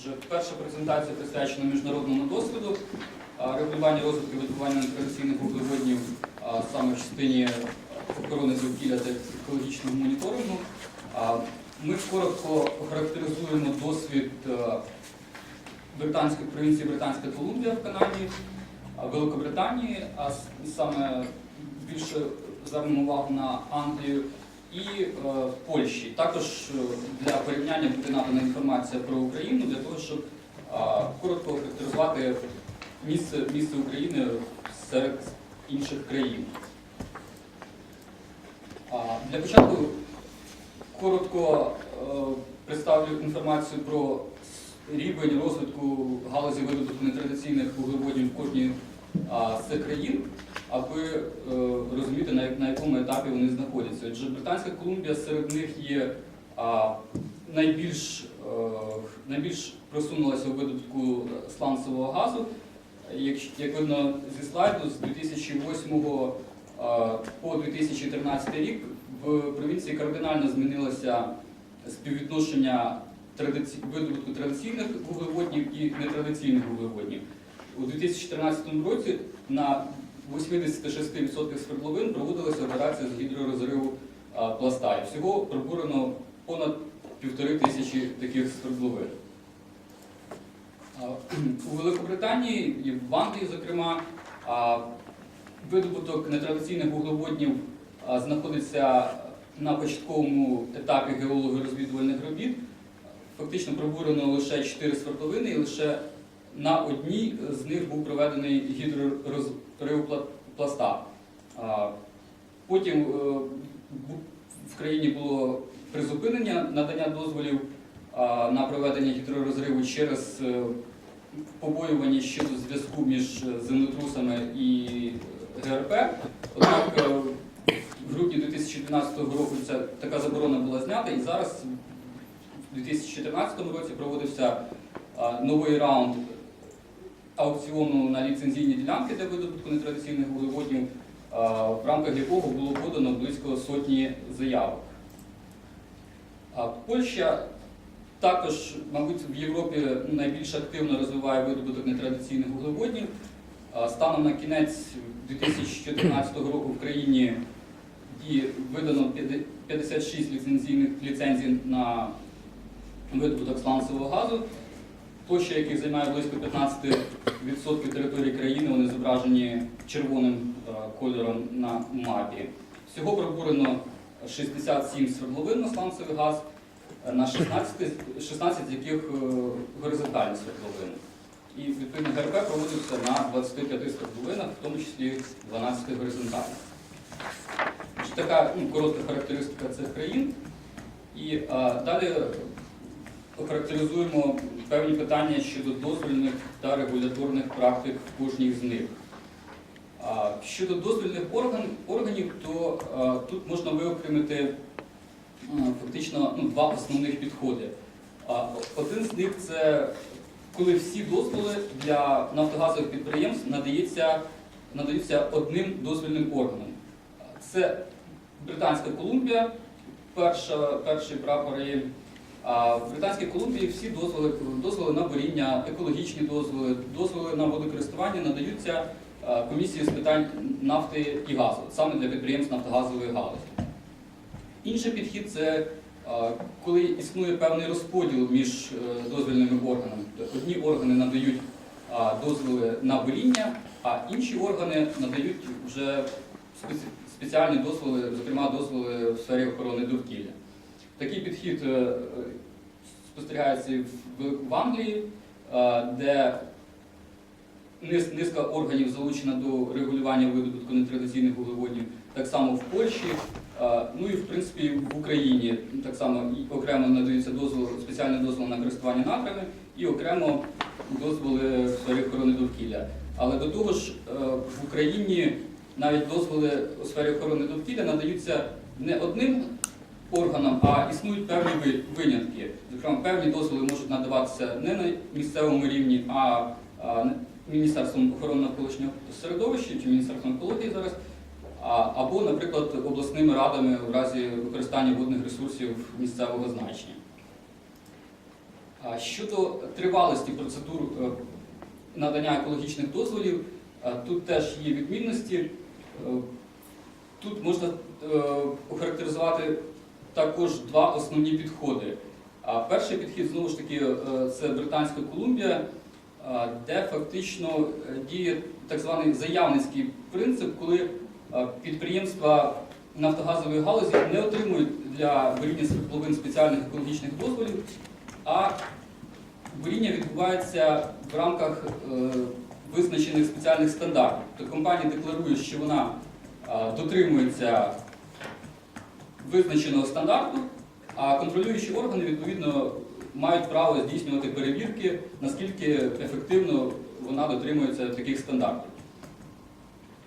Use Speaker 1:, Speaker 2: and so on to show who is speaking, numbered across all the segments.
Speaker 1: Отже, перша презентація присвячена міжнародному досвіду регулювання розвитку видобування нетрадиційних вуглеводнів саме в частині охорони довкілля та екологічного моніторингу. Ми коротко охарактеризуємо досвід е, британської провінції Британська Колумбія в Канаді, Великобританії, а саме більше звернемо увагу на Англію і е, Польщі. Також е, для порівняння буде надана інформація про Україну для того, щоб коротко охарактеризувати місце, місце України серед інших країн. Для початку коротко е, представлю інформацію про рівень розвитку галузі видобутку нетрадиційних вуглеводів в кожній з країн, аби е, розуміти, на, якому етапі вони знаходяться. Отже, Британська Колумбія серед них є найбільш, е, найбільш просунулася у видобутку сланцевого газу. Як, видно зі слайду, з 2008 а, по 2013 рік в провінції кардинально змінилося співвідношення традиці... видобутку традиційних вуглеводнів і нетрадиційних вуглеводнів. У 2014 році на 86% свердловин проводилася операція з гідророзриву пласта. І всього пробурено понад півтори тисячі таких свердловин. У Великобританії і в Англії, зокрема, видобуток нетрадиційних вуглеводнів знаходиться на початковому етапі геолого-розвідувальних робіт. Фактично пробурено лише 4 свердловини, і лише на одній з них був проведений гідророзрив пласта. Потім е, в країні було призупинення надання дозволів на проведення гідророзриву через е, побоювання щодо зв'язку між е, землетрусами і ГРП. Однак в грудні 2012 року ця така заборона була знята, і зараз в 2014 році проводився новий раунд аукціону на ліцензійні ділянки для видобутку нетрадиційних вуглеводнів, в рамках якого було подано близько сотні заявок. Польща також, мабуть, в Європі найбільш активно розвиває видобуток нетрадиційних вуглеводнів. Станом на кінець 2014 року в країні видано 56 ліцензійних ліцензій на видобуток сланцевого газу, площа яких займає близько 15% території країни, вони зображені червоним е, кольором на мапі. Всього пробурено 67 свердловин на сланцевий газ, е, на 16, 16 з яких е, горизонтальні свердловини. І відповідно ГРП проводився на 25 свердловинах, в тому числі 12 горизонтальних. Така ну, коротка характеристика цих країн. І а, далі охарактеризуємо певні питання щодо дозвільних та регуляторних практик в кожній з них. Щодо дозвільних орган, органів, то а, тут можна виокремити фактично ну, два основних підходи. А, Один з них це коли всі дозволи для нафтогазових підприємств надається, надаються одним дозвільним органом. Це Британська Колумбія, перша, перший прапор в Британській Колумбії всі дозволи, дозволи на буріння, екологічні дозволи, дозволи на водокористування надаються комісії з питань нафти і газу, саме для підприємств нафтогазової галузі. Інший підхід це коли існує певний розподіл між е, дозвільними органами. Тобто одні органи надають дозволи на буріння, а інші органи надають вже спеціальні дозволи, зокрема дозволи в сфері охорони довкілля. Такий підхід е, спостерігається в- Англії, е, де низка органів залучена до регулювання видобутку нетрадиційних вуглеводнів, так само в Польщі, е, ну і в принципі в Україні так само окремо надаються дозволи, спеціальні дозволи на користування надрами і окремо дозволи в сфері охорони довкілля. Але до того ж, в Україні навіть дозволи у сфері охорони довкілля надаються не одним органам, а існують певні винятки. Зокрема, певні дозволи можуть надаватися не на місцевому рівні, а, Міністерством охорони навколишнього середовища чи Міністерством екології зараз, або, наприклад, обласними радами в разі використання водних ресурсів місцевого значення. Щодо тривалості процедур е, надання екологічних дозволів, е, тут теж є відмінності. Е, Тут можна охарактеризувати також два основні підходи. Перший підхід, знову ж таки, е, це Британська Колумбія, е, де фактично е, діє так званий заявницький принцип, коли підприємства нафтогазової галузі не отримують для буріння свердловин спеціальних екологічних дозволів, а буріння відбувається в рамках визначених спеціальних стандартів. Тобто компанія декларує, що вона дотримується визначеного стандарту, а контролюючі органи відповідно мають право здійснювати перевірки, наскільки ефективно вона дотримується таких стандартів.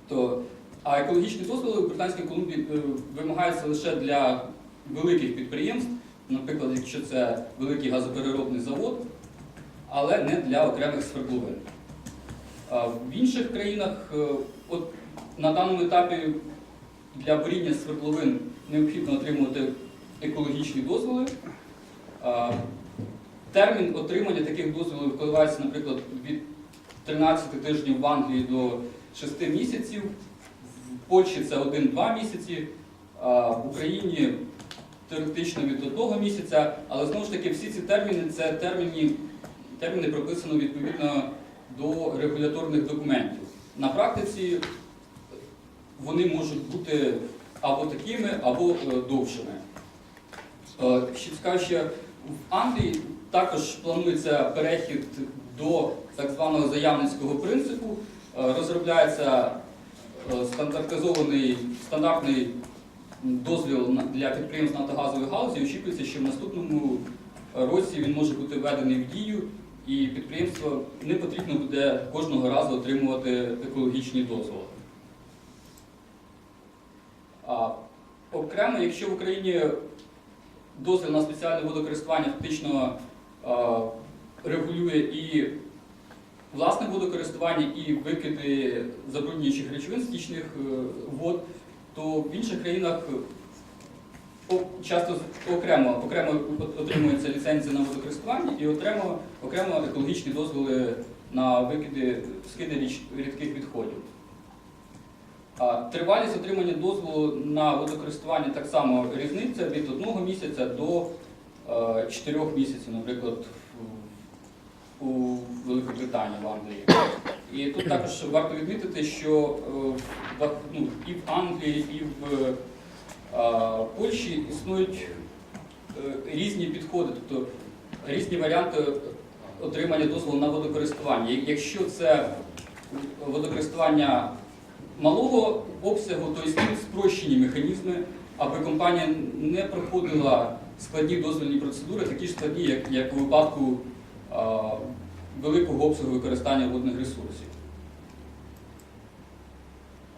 Speaker 1: То, а екологічні дозволи у Британській Колумбії е, вимагаються лише для великих підприємств, наприклад, якщо це великий газопереробний завод, але не для окремих свердловин. В інших країнах е, от на даному етапі для буріння свердловин необхідно отримувати екологічні дозволи. Термін отримання таких дозволів коливається, наприклад, від 13 тижнів в Англії до 6 місяців, в Польщі це 1-2 місяці, в Україні теоретично від 1 місяця, але знову ж таки всі ці терміни це терміни, терміни прописано відповідно до регуляторних документів. На практиці вони можуть бути або такими, або е, довшими. Е, Ще в Англії також планується перехід до так званого заявницького принципу. Е, Розробляється стандартизований стандартний дозвіл для підприємств нафтогазової галузі. Очікується, що в наступному році він може бути введений в дію, і підприємство не потрібно буде кожного разу отримувати екологічні дозволи. А, окремо, якщо в Україні дозвіл на спеціальне водокористування фактично регулює і власне водокористування, і викиди забруднюючих речовин стічних е, вод, то в інших країнах часто окремо, окремо отримується ліцензія на водокористування і окремо, окремо екологічні дозволи на викиди скиди рідких відходів. Тривалість отримання дозволу на водокористування так само різниця від одного місяця до е, чотирьох місяців, наприклад, у Великобританії, в Англії. І тут також варто відмітити, що е, ну, і в Англії, і в е, Польщі існують різні підходи, тобто різні варіанти отримання дозволу на водокористування. Якщо це водокористування малого обсягу, то існують спрощені механізми, аби компанія не проходила складні дозвільні процедури, такі ж складні, як, як у випадку а, великого обсягу використання водних ресурсів.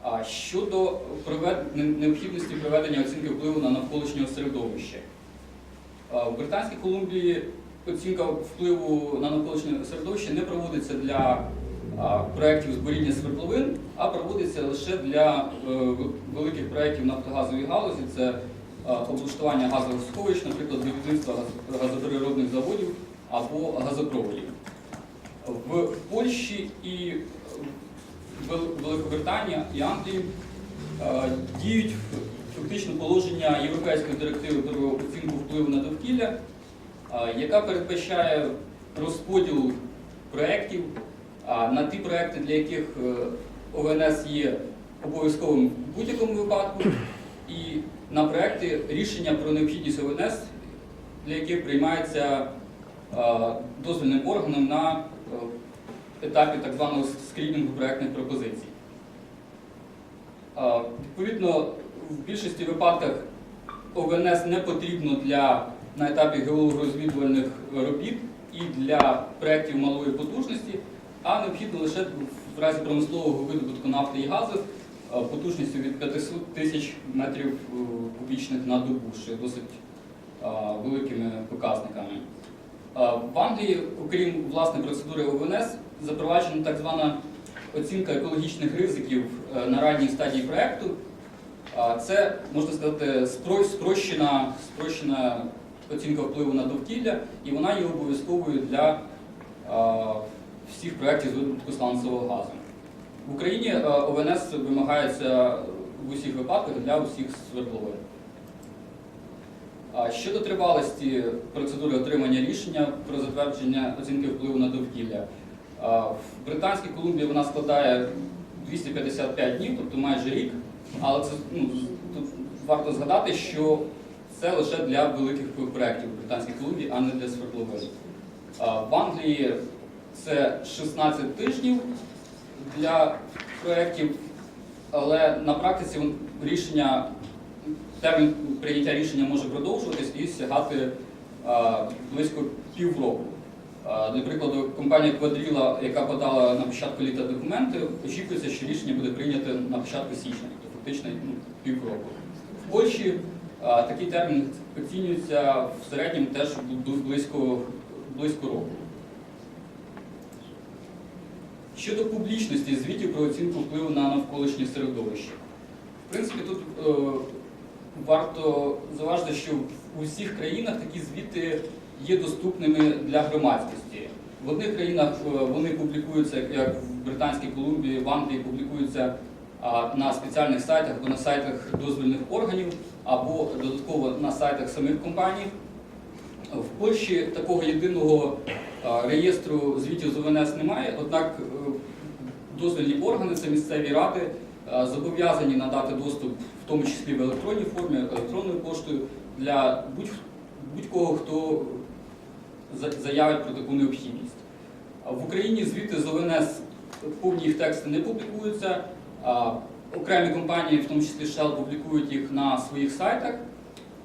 Speaker 1: А щодо провед... необхідності проведення оцінки впливу на навколишнє середовище. В Британській Колумбії оцінка впливу на навколишнє середовище не проводиться для проєктів збуріння свердловин, а проводиться лише для е, великих проєктів нафтогазової галузі. Це облаштування газових сховищ, наприклад, будівництва газ- газопереробних заводів або газопроводів. В Польщі і Великобританії і Англії е, діють фактично положення Європейської директиви про оцінку впливу на довкілля, е, яка передбачає розподіл проєктів на ті проекти, для яких е, ОВНС є обов'язковим в будь-якому випадку, і на проекти рішення про необхідність ОВНС, для яких приймається е, дозвільним органом на е, етапі так званого скрінінгу проектних пропозицій. Відповідно, в більшості випадках ОВНС не потрібно для, на етапі геологорозвідувальних робіт і для проєктів малої потужності, а необхідно лише в разі промислового видобутку нафти і газу е, потужністю від 500 тисяч метрів е, кубічних на добу, що є досить е, великими показниками. В Англії, окрім власне процедури ОВНС, запроваджена так звана оцінка екологічних ризиків на ранній стадії проєкту. Це, можна сказати, спрощена, спрощена оцінка впливу на довкілля, і вона є обов'язковою для всіх проєктів з видобутку сланцевого газу. В Україні е, ОВНС вимагається в усіх випадках для усіх свердловин. Щодо тривалості процедури отримання рішення про затвердження оцінки впливу на довкілля, в Британській Колумбії вона складає 255 днів, тобто майже рік. Але це ну, тут варто згадати, що це лише для великих проєктів в Британській Колумбії, а не для свердловин. В Англії це 16 тижнів для проєктів, але на практиці рішення, термін прийняття рішення може продовжуватись і сягати близько півроку. Для прикладу, компанія Quadrilla, яка подала на початку літа документи, очікується, що рішення буде прийнято на початку січня, тобто фактично ну, півроку. В Польщі такий термін оцінюється в середньому теж близько, близько року. Щодо публічності звітів про оцінку впливу на навколишнє середовище. В принципі, тут е, варто зауважити, що в усіх країнах такі звіти є доступними для громадськості. В одних країнах е, вони публікуються, як в Британській Колумбії, в Англії публікуються на спеціальних сайтах або на сайтах дозвільних органів, або додатково на сайтах самих компаній. В Польщі такого єдиного реєстру звітів з ОВНС немає, однак е, дозвільні органи, це місцеві ради, зобов'язані надати доступ, в тому числі в електронній формі, електронною поштою, для будь- будь-кого, хто заявить про таку необхідність. В Україні звіти з ОВНС повні їх тексти не публікуються. Окремі компанії, в тому числі Shell, публікують їх на своїх сайтах.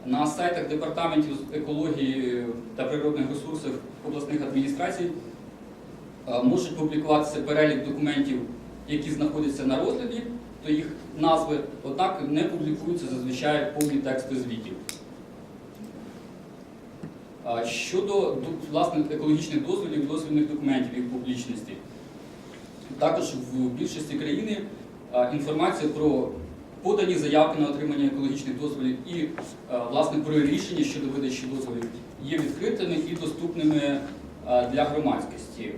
Speaker 1: На сайтах департаментів екології та природних ресурсів обласних адміністрацій е, можуть публікуватися перелік документів, які знаходяться на розгляді, то їх назви, однак не публікуються зазвичай повні тексти звітів. Щодо власне екологічних дозволів, дозвільних документів їх публічності, також в більшості країни інформація про подані заявки на отримання екологічних дозволів і власне про рішення щодо видачі дозволів є відкритими і доступними для громадськості.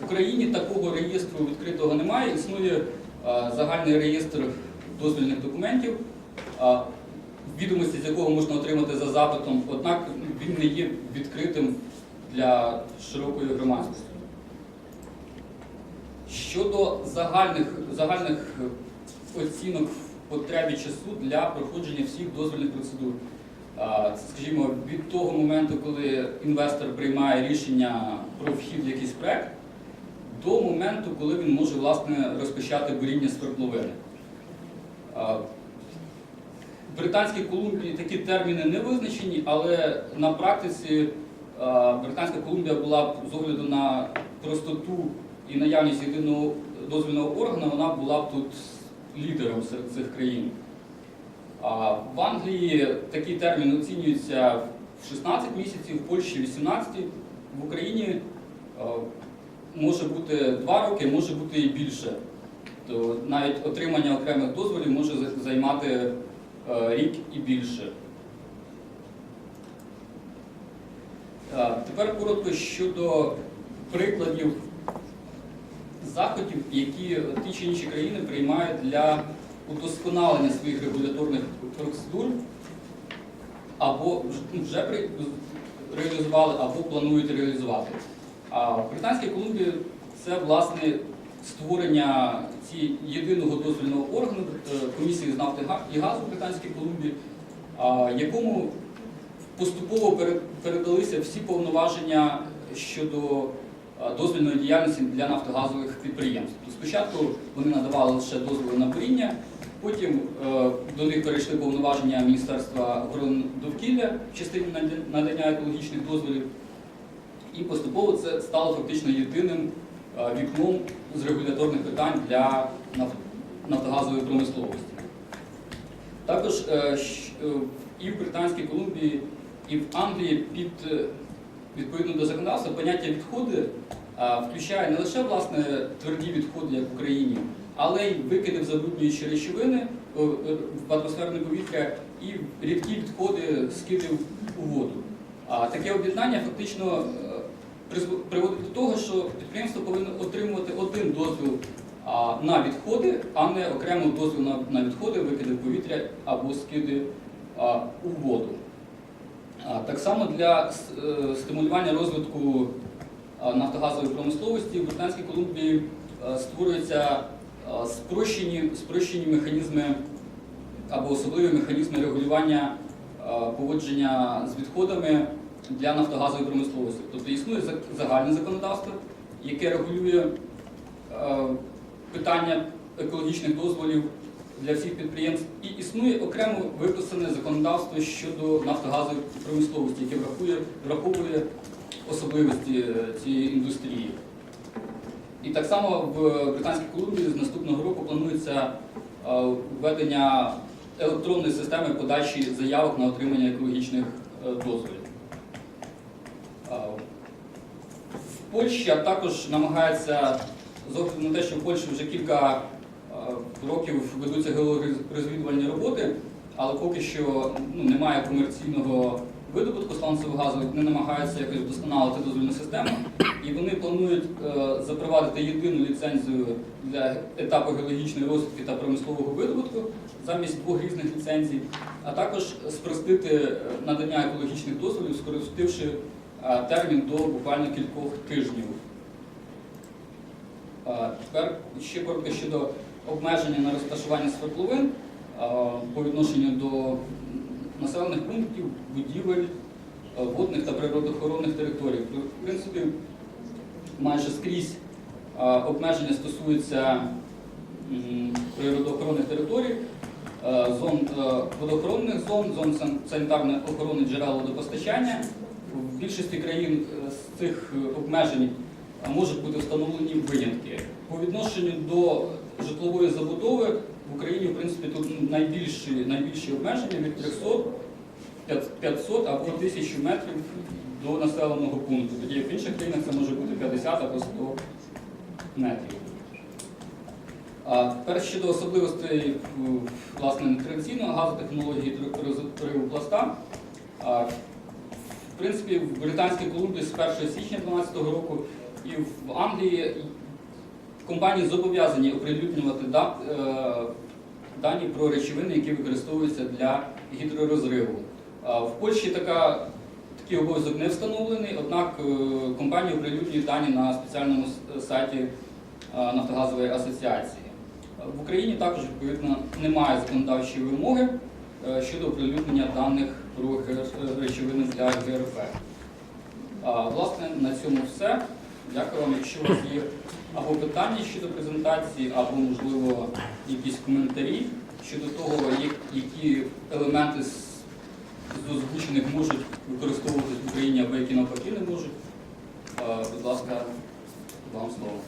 Speaker 1: В Україні такого реєстру відкритого немає. Існує загальний реєстр дозвільних документів, відомості з якого можна отримати за запитом, однак він не є відкритим для широкої громадськості. Щодо загальних, загальних оцінок в потребі часу для проходження всіх дозвільних процедур. Це, скажімо, від того моменту, коли інвестор приймає рішення про вхід в якийсь проект, до моменту, коли він може власне розпочати буріння свердловини. В Британській Колумбії такі терміни не визначені, але на практиці Британська Колумбія була з огляду на простоту і наявність єдиного дозвільного органу, вона була б тут лідером серед цих країн. В Англії такий термін оцінюється в 16 місяців, в Польщі 18, в Україні може бути 2 роки, може бути і більше. То навіть отримання окремих дозволів може займати е, рік і більше. Е, Тепер коротко щодо прикладів заходів, які ті чи інші країни приймають для удосконалення своїх регуляторних процедур або вже- ну, при- реалізували, або планують реалізувати. А в Британській Колумбії це власне створення ці єдиного дозвільного органу е, комісії з нафти і газу в Британській Колумбії, якому поступово пере- передалися всі повноваження щодо дозвільної діяльності для нафтогазових підприємств. Спочатку вони надавали лише дозволи на буріння, потім е, до них перейшли повноваження Міністерства охорони довкілля в частині надання екологічних дозволів. І поступово це стало фактично єдиним е, вікном з регуляторних питань для нафтогазової промисловості. Також е, е, і в Британській Колумбії, і в Англії під е, відповідно до законодавства поняття відходи е, включає не лише власне тверді відходи, як в Україні, але й викиди в забруднюючі речовини, е, в атмосферне повітря і рідкі відходи скидів у воду. Таке об'єднання фактично е, приводить до того, що підприємство повинно отримувати один дозвіл на відходи, а не окремо дозвіл на відходи, викиди в повітря або скиди у воду. Так само для е, стимулювання розвитку нафтогазової промисловості в Британській Колумбії е, створюються е, спрощені, спрощені механізми або особливі механізми регулювання поводження з відходами для нафтогазової промисловості. Тобто існує загальне законодавство, яке регулює питання екологічних дозволів для всіх підприємств, і існує окремо виписане законодавство щодо нафтогазової промисловості, яке врахує, враховує особливості е, цієї індустрії. І так само в Британській Колумбії з наступного року планується е, введення електронної системи подачі заявок на отримання екологічних е, дозволів. В Польщі також намагається, з огляду на те, що в Польщі вже кілька років ведуться геологорозвідувальні роботи, але поки що ну, немає комерційного видобутку сланцевого газу, вони намагаються якось вдосконалити дозвільну систему. І вони планують е, запровадити єдину ліцензію для етапу геологічної розвідки та промислового видобутку замість двох різних ліцензій, а також спростити е, надання екологічних дозволів, скоротивши е, термін до буквально кількох тижнів. Е, Тепер ще коротко щодо обмеження на розташування свердловин е, по відношенню до населених пунктів, будівель, водних та природоохоронних територій. В принципі, майже скрізь обмеження стосуються природоохоронних територій, зон водоохоронних зон, зон санітарної охорони джерел водопостачання. В більшості країн е, з цих е, обмежень можуть бути встановлені винятки. По відношенню до житлової забудови в Україні, в принципі, тут найбільші, найбільші обмеження від 300 500 або 1000 метрів до населеного пункту. Тоді в інших країнах це може бути 50 або 100 метрів. А тепер щодо особливостей м, власне нетрадиційної газотехнології триву пласта. В принципі, в Британській Колумбії з 1 січня 2012 року і в Англії компанії зобов'язані оприлюднювати е, дані про речовини, які використовуються для гідророзриву. В Польщі така, такий обов'язок не встановлений, однак е, компанії оприлюднюють дані на спеціальному сайті е, Нафтогазової асоціації. В Україні також відповідно немає законодавчої вимоги щодо оприлюднення даних про речовини для ГРП. А, Власне, на цьому все. Дякую вам. Якщо у вас є або питання щодо презентації, або, можливо, якісь коментарі щодо того, які елементи з озвучених можуть використовуватись в Україні, або які навпаки не можуть. Е, будь ласка, вам слово.